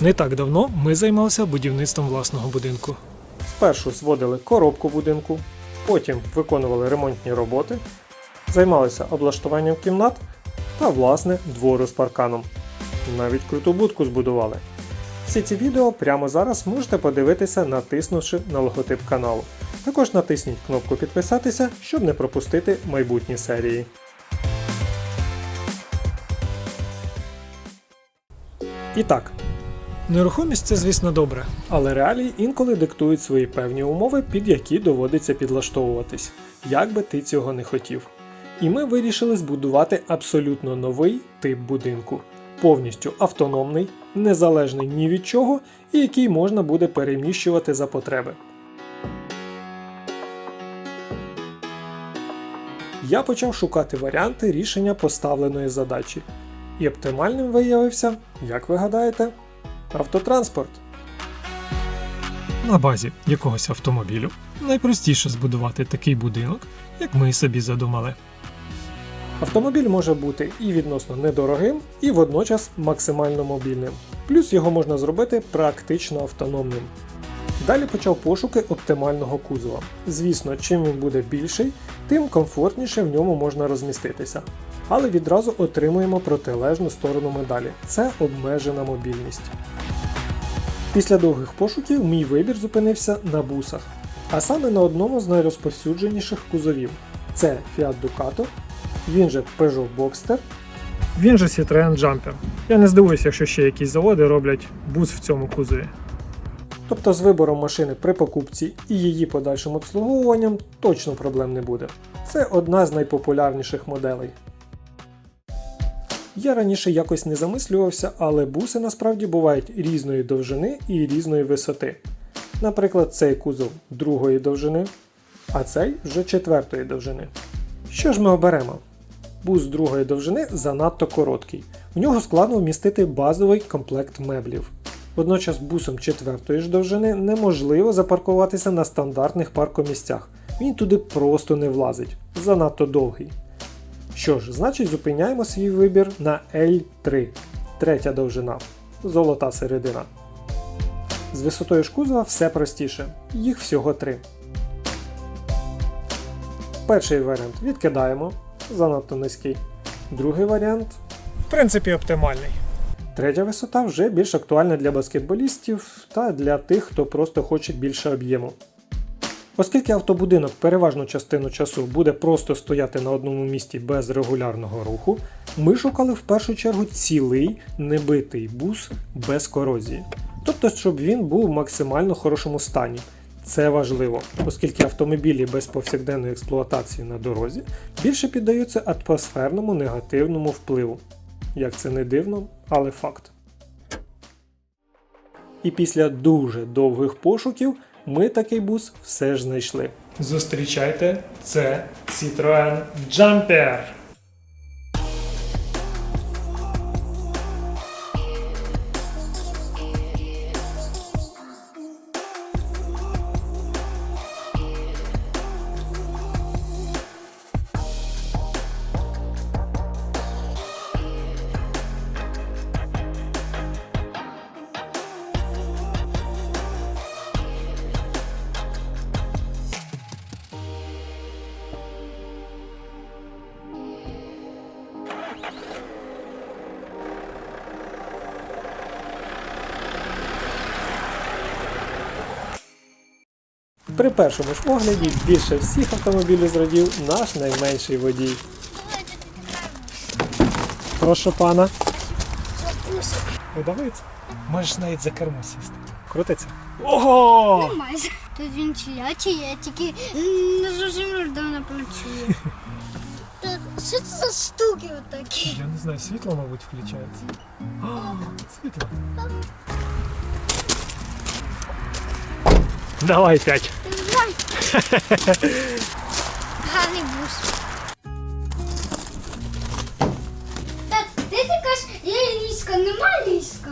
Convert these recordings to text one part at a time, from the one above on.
Не так давно ми займалися будівництвом власного будинку. Спершу зводили коробку будинку, потім виконували ремонтні роботи, займалися облаштуванням кімнат та власне двору з парканом. Навіть круту будку збудували. Всі ці відео прямо зараз можете подивитися, натиснувши на логотип каналу. Також натисніть кнопку підписатися, щоб не пропустити майбутні серії. І так, Нерухомість це, звісно, добре. але реалії інколи диктують свої певні умови, під які доводиться підлаштовуватись, як би ти цього не хотів. І ми вирішили збудувати абсолютно новий тип будинку, повністю автономний, незалежний ні від чого, і який можна буде переміщувати за потреби. Я почав шукати варіанти рішення поставленої задачі. І оптимальним виявився, як ви гадаєте, автотранспорт. На базі якогось автомобілю найпростіше збудувати такий будинок, як ми собі задумали. Автомобіль може бути і відносно недорогим, і водночас максимально мобільним. Плюс його можна зробити практично автономним. Далі почав пошуки оптимального кузова. Звісно, чим він буде більший, тим комфортніше в ньому можна розміститися. Але відразу отримуємо протилежну сторону медалі це обмежена мобільність. Після довгих пошуків мій вибір зупинився на бусах, а саме на одному з найрозповсюдженіших кузовів це Fiat Ducato, він же Peugeot Boxster, Він же Citroen Jumper. Я не здивуюся, якщо ще якісь заводи роблять бус в цьому кузові. Тобто з вибором машини при покупці і її подальшим обслуговуванням точно проблем не буде. Це одна з найпопулярніших моделей. Я раніше якось не замислювався, але буси насправді бувають різної довжини і різної висоти. Наприклад, цей кузов другої довжини, а цей вже четвертої довжини. Що ж ми оберемо? Бус другої довжини занадто короткий. В нього складно вмістити базовий комплект меблів. Водночас бусом четвертої ж довжини неможливо запаркуватися на стандартних паркомісцях. Він туди просто не влазить, занадто довгий. Що ж, значить зупиняємо свій вибір на L3, третя довжина, золота середина. З висотою ж кузова все простіше, їх всього три. Перший варіант відкидаємо, занадто низький. Другий варіант В принципі, оптимальний. Третя висота вже більш актуальна для баскетболістів та для тих, хто просто хоче більше об'єму. Оскільки автобудинок переважну частину часу буде просто стояти на одному місці без регулярного руху, ми шукали в першу чергу цілий небитий бус без корозії. Тобто, щоб він був в максимально хорошому стані. Це важливо, оскільки автомобілі без повсякденної експлуатації на дорозі більше піддаються атмосферному негативному впливу. Як це не дивно, але факт. І після дуже довгих пошуків ми такий бус все ж знайшли. Зустрічайте, це Citroen Jumper. При першому ж огляді більше всіх автомобілів зрадів наш найменший водій. Прошу пана. Видавиться? Можеш навіть за кермо сісти. Крутиться. Ого! Майже. Тут він чиячий, я тільки не зовсім недавно працює. Та Що це за штуки отакі? Я не знаю, світло, мабуть, включається. Світло. Давай п'ять. Гарний бус. Так, ти кажеш, є ліска, нема ліска.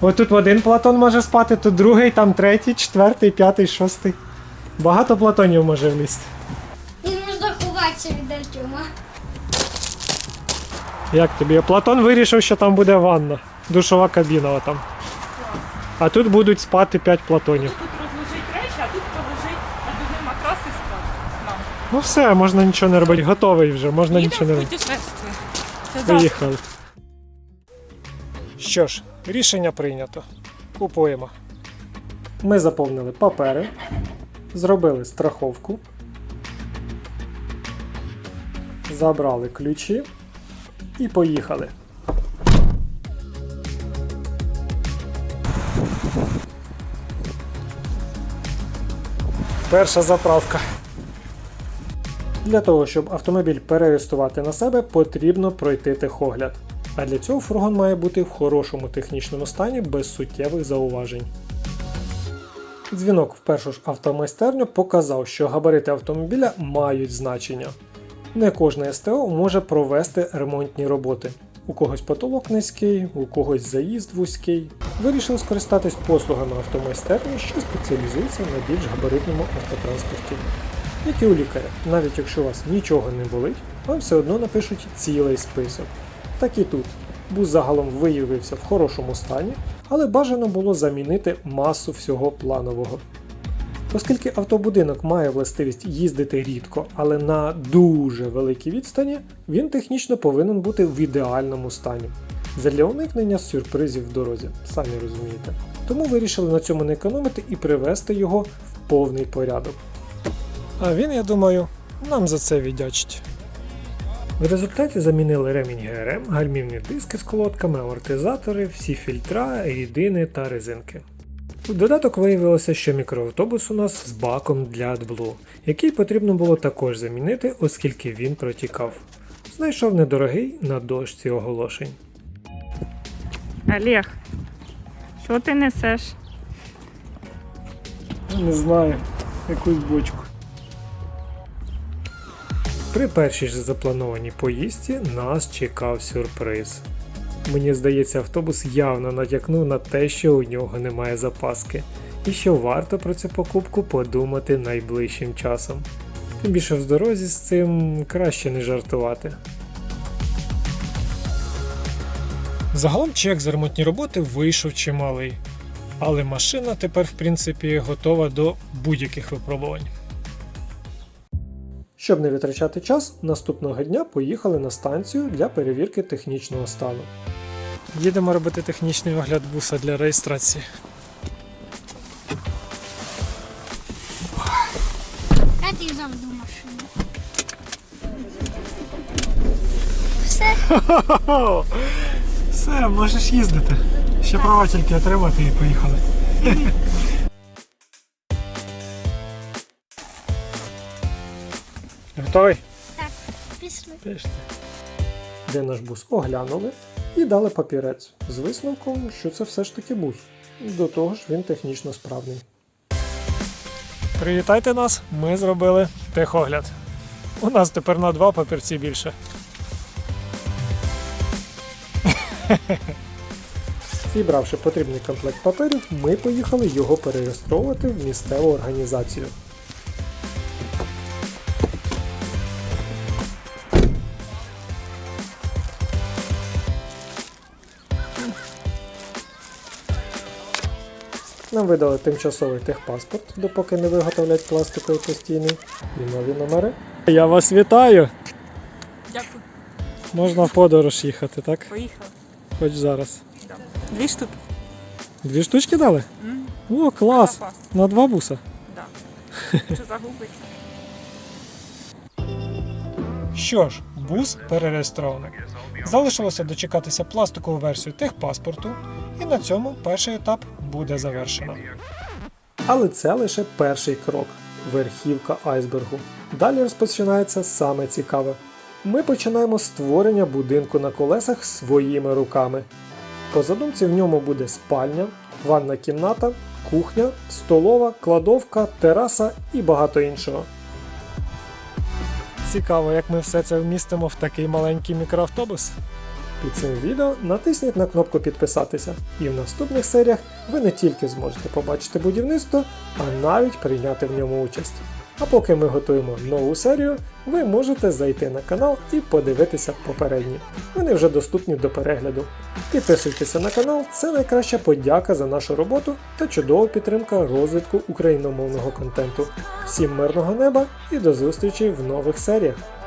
Отут один платон може спати, тут другий, там третій, четвертий, п'ятий, шостий. Багато платонів може влізти. Він можна ховатися від Артема. Як тобі? Платон вирішив, що там буде ванна. Душова кабіна отам. А тут будуть спати 5 платонів. Ну все, можна нічого не робити. Готовий вже, можна нічого не робити. Поїхали. Що ж, рішення прийнято. Купуємо. Ми заповнили папери, зробили страховку, забрали ключі і поїхали. Перша заправка. Для того, щоб автомобіль перереєструвати на себе, потрібно пройти техогляд. А для цього фургон має бути в хорошому технічному стані без суттєвих зауважень. Дзвінок в першу ж автомайстерню показав, що габарити автомобіля мають значення. Не кожне СТО може провести ремонтні роботи. У когось потолок низький, у когось заїзд вузький. Вирішили скористатись послугами автомайстерні, що спеціалізується на більш габаритному автотранспорті. Як і у лікаря, навіть якщо у вас нічого не болить, вам все одно напишуть цілий список. Так і тут. Бус загалом виявився в хорошому стані, але бажано було замінити масу всього планового. Оскільки автобудинок має властивість їздити рідко, але на дуже великій відстані, він технічно повинен бути в ідеальному стані. Задля уникнення сюрпризів в дорозі, самі розумієте. Тому вирішили на цьому не економити і привести його в повний порядок. А він, я думаю, нам за це віддячить. В результаті замінили ремінь ГРМ, гальмівні диски з колодками, амортизатори, всі фільтра, рідини та резинки. У додаток виявилося, що мікроавтобус у нас з баком для AdBlue, який потрібно було також замінити, оскільки він протікав. Знайшов недорогий на дошці оголошень. Олег, що ти несеш? Не знаю, якусь бочку. При першій ж запланованій поїздці нас чекав сюрприз. Мені здається, автобус явно натякнув на те, що у нього немає запаски, і що варто про цю покупку подумати найближчим часом. Тим більше в дорозі з цим краще не жартувати. Загалом чек за ремонтні роботи вийшов чималий. Але машина тепер, в принципі, готова до будь-яких випробувань. Щоб не витрачати час, наступного дня поїхали на станцію для перевірки технічного стану. Їдемо робити технічний огляд буса для реєстрації. Я ти заведу машину. Все, Все, можеш їздити. Ще права тільки отримати і поїхали. Готовий? так, пішли. Пішли. де наш бус оглянули і дали папірець з висновком, що це все ж таки бус. До того ж, він технічно справний. Привітайте нас, ми зробили техогляд. У нас тепер на два папірці більше. Зібравши потрібний комплект паперів, ми поїхали його перереєстровувати в місцеву організацію. Нам видали тимчасовий техпаспорт, допоки не виготовлять пластиковий постійний, і нові номери. Я вас вітаю! Дякую. Можна в подорож їхати, так? Поїхали. Хоч зараз. Да. Дві штуки. Дві штучки дали? О, клас! Запас. На два буса. Да. Що загубиться? Що ж, бус перереєстровано. Залишилося дочекатися пластикову версію техпаспорту, і на цьому перший етап буде завершено. Але це лише перший крок верхівка айсбергу. Далі розпочинається саме цікаве. Ми починаємо створення будинку на колесах своїми руками. По задумці в ньому буде спальня, ванна кімната, кухня, столова, кладовка, тераса і багато іншого. Цікаво, як ми все це вмістимо в такий маленький мікроавтобус. Під цим відео натисніть на кнопку підписатися, і в наступних серіях ви не тільки зможете побачити будівництво, а навіть прийняти в ньому участь. А поки ми готуємо нову серію, ви можете зайти на канал і подивитися попередні. Вони вже доступні до перегляду. Підписуйтеся на канал, це найкраща подяка за нашу роботу та чудова підтримка розвитку україномовного контенту. Всім мирного неба і до зустрічі в нових серіях!